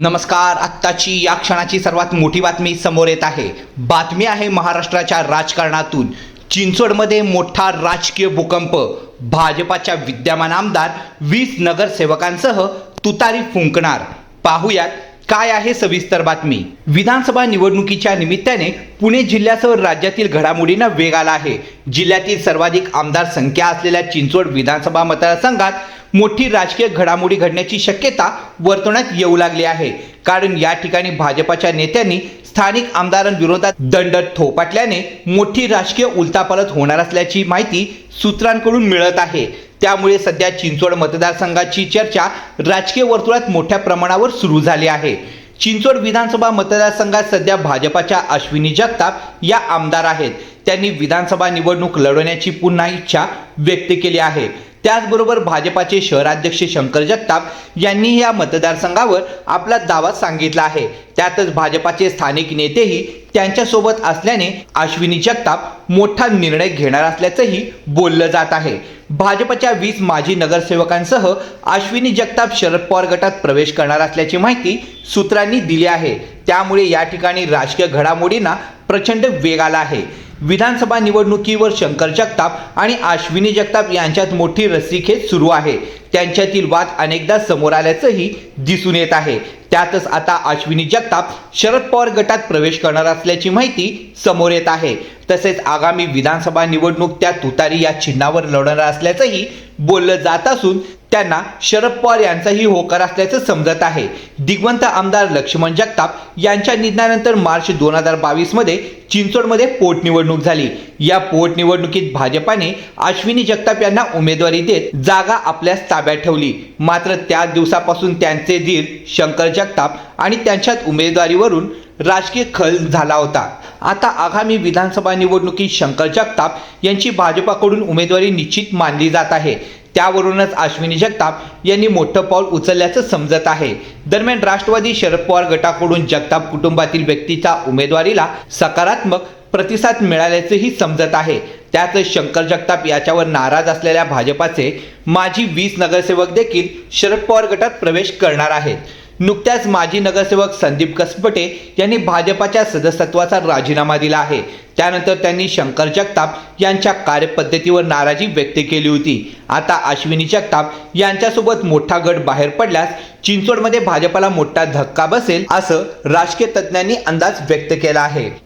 नमस्कार आत्ताची या क्षणाची सर्वात मोठी बातमी समोर येत आहे. बातमी आहे महाराष्ट्राच्या राजकारणातून. चिंचवडमध्ये मोठा राजकीय भूकंप. भाजपाच्या विद्यमान आमदार वीस नगरसेवकांसह तुतारी फुंकणार. पाहुयात काय आहे सविस्तर बातमी? विधानसभा निवडणुकीच्या निमित्ताने पुणे जिल्ह्यासह राज्यातील घडामोडींना वेग आला आहे. जिल्ह्यातील सर्वाधिक आमदार संख्या असलेल्या चिंचवड विधानसभा मतदारसंघात मोठी राजकीय घडामोडी घडण्याची शक्यता वर्तवण्यात येऊ लागली आहे. कारण या ठिकाणी भाजपाच्या नेत्यांनी स्थानिक आमदारांविरोधात दंड थोपाटल्याने मोठी राजकीय उलटापालट होणार असल्याची माहिती सूत्रांकडून मिळत आहे. त्यामुळे सध्या चिंचवड मतदारसंघाची चर्चा राजकीय वर्तुळात मोठ्या प्रमाणावर सुरू झाली आहे. चिंचवड विधानसभा मतदारसंघात सध्या भाजपाच्या अश्विनी जगताप या आमदार आहेत. त्यांनी विधानसभा निवडणूक लढवण्याची पुन्हा इच्छा व्यक्त केली आहे. त्याचबरोबर भाजपाचे शहराध्यक्ष शंकर जगताप यांनी या मतदारसंघावर आपला दावा सांगितला आहे. त्यातच भाजपाचे स्थानिक नेतेही त्यांच्यासोबत असल्याने अश्विनी जगताप मोठा निर्णय घेणार असल्याचंही बोललं जात आहे. भाजपच्या वीस माजी नगरसेवकांसह अश्विनी जगताप शरद पवार गटात प्रवेश करणार असल्याची माहिती सूत्रांनी दिली आहे. त्यामुळे या ठिकाणी राजकीय घडामोडींना प्रचंड वेग आला आहे. विधानसभा निवडणुकीवर शंकर जगताप आणि अश्विनी जगताप यांच्यात मोठी रस्सीखेच सुरू आहे. त्यांच्यातील वाद अनेकदा समोर आल्याचंही दिसून येत आहे. त्यातच आता अश्विनी जगताप शरद पवार गटात प्रवेश करणार असल्याची माहिती समोर येत आहे. तसेच आगामी विधानसभा निवडणूक त्या तुतारी या चिन्हावर लढणार असल्याचंही बोललं जात असून त्यांना शरद पवार यांचाही होकार असल्याचं समजत आहे. दिग्वंत आमदार लक्ष्मण जगताप यांच्या निधनानंतर मार्च दोन हजार बावीसमध्ये चिंचोडमध्ये पोटनिवडणूक झाली. या पोटनिवडणुकीत भाजपाने अश्विनी जगताप यांना उमेदवारी देत जागा आपल्याच ताब्यात ठेवली. मात्र त्या दिवसापासून त्यांचे धीर शंकर जगताप आणि त्यांच्यात उमेदवारीवरून राजकीय खल झाला होता. आता आगामी विधानसभा निवडणुकीत शंकर जगताप यांची भाजपाकडून उमेदवारी निश्चित मानली जात आहे. त्यावरूनच अश्विनी जगताप यांनी मोठं पाऊल उचलल्याचं समजत आहे. दरम्यान राष्ट्रवादी शरद पवार गटाकडून जगताप कुटुंबातील व्यक्तीच्या उमेदवारीला सकारात्मक प्रतिसाद मिळाल्याचंही समजत आहे. त्यात शंकर जगताप याच्यावर नाराज असलेल्या भाजपाचे माजी वीस नगरसेवक देखील शरद पवार गटात प्रवेश करणार आहेत. नुकत्याच माजी नगरसेवक संदीप कसपटे यांनी भाजपाच्या सदस्यत्वाचा राजीनामा दिला आहे. त्यानंतर त्यांनी शंकर जगताप यांच्या कार्यपद्धतीवर नाराजी व्यक्त केली होती. आता अश्विनी जगताप यांच्यासोबत मोठा गट बाहेर पडल्यास चिंचवडमध्ये भाजपाला मोठा धक्का बसेल असं राजकीय तज्ज्ञांनी अंदाज व्यक्त केला आहे.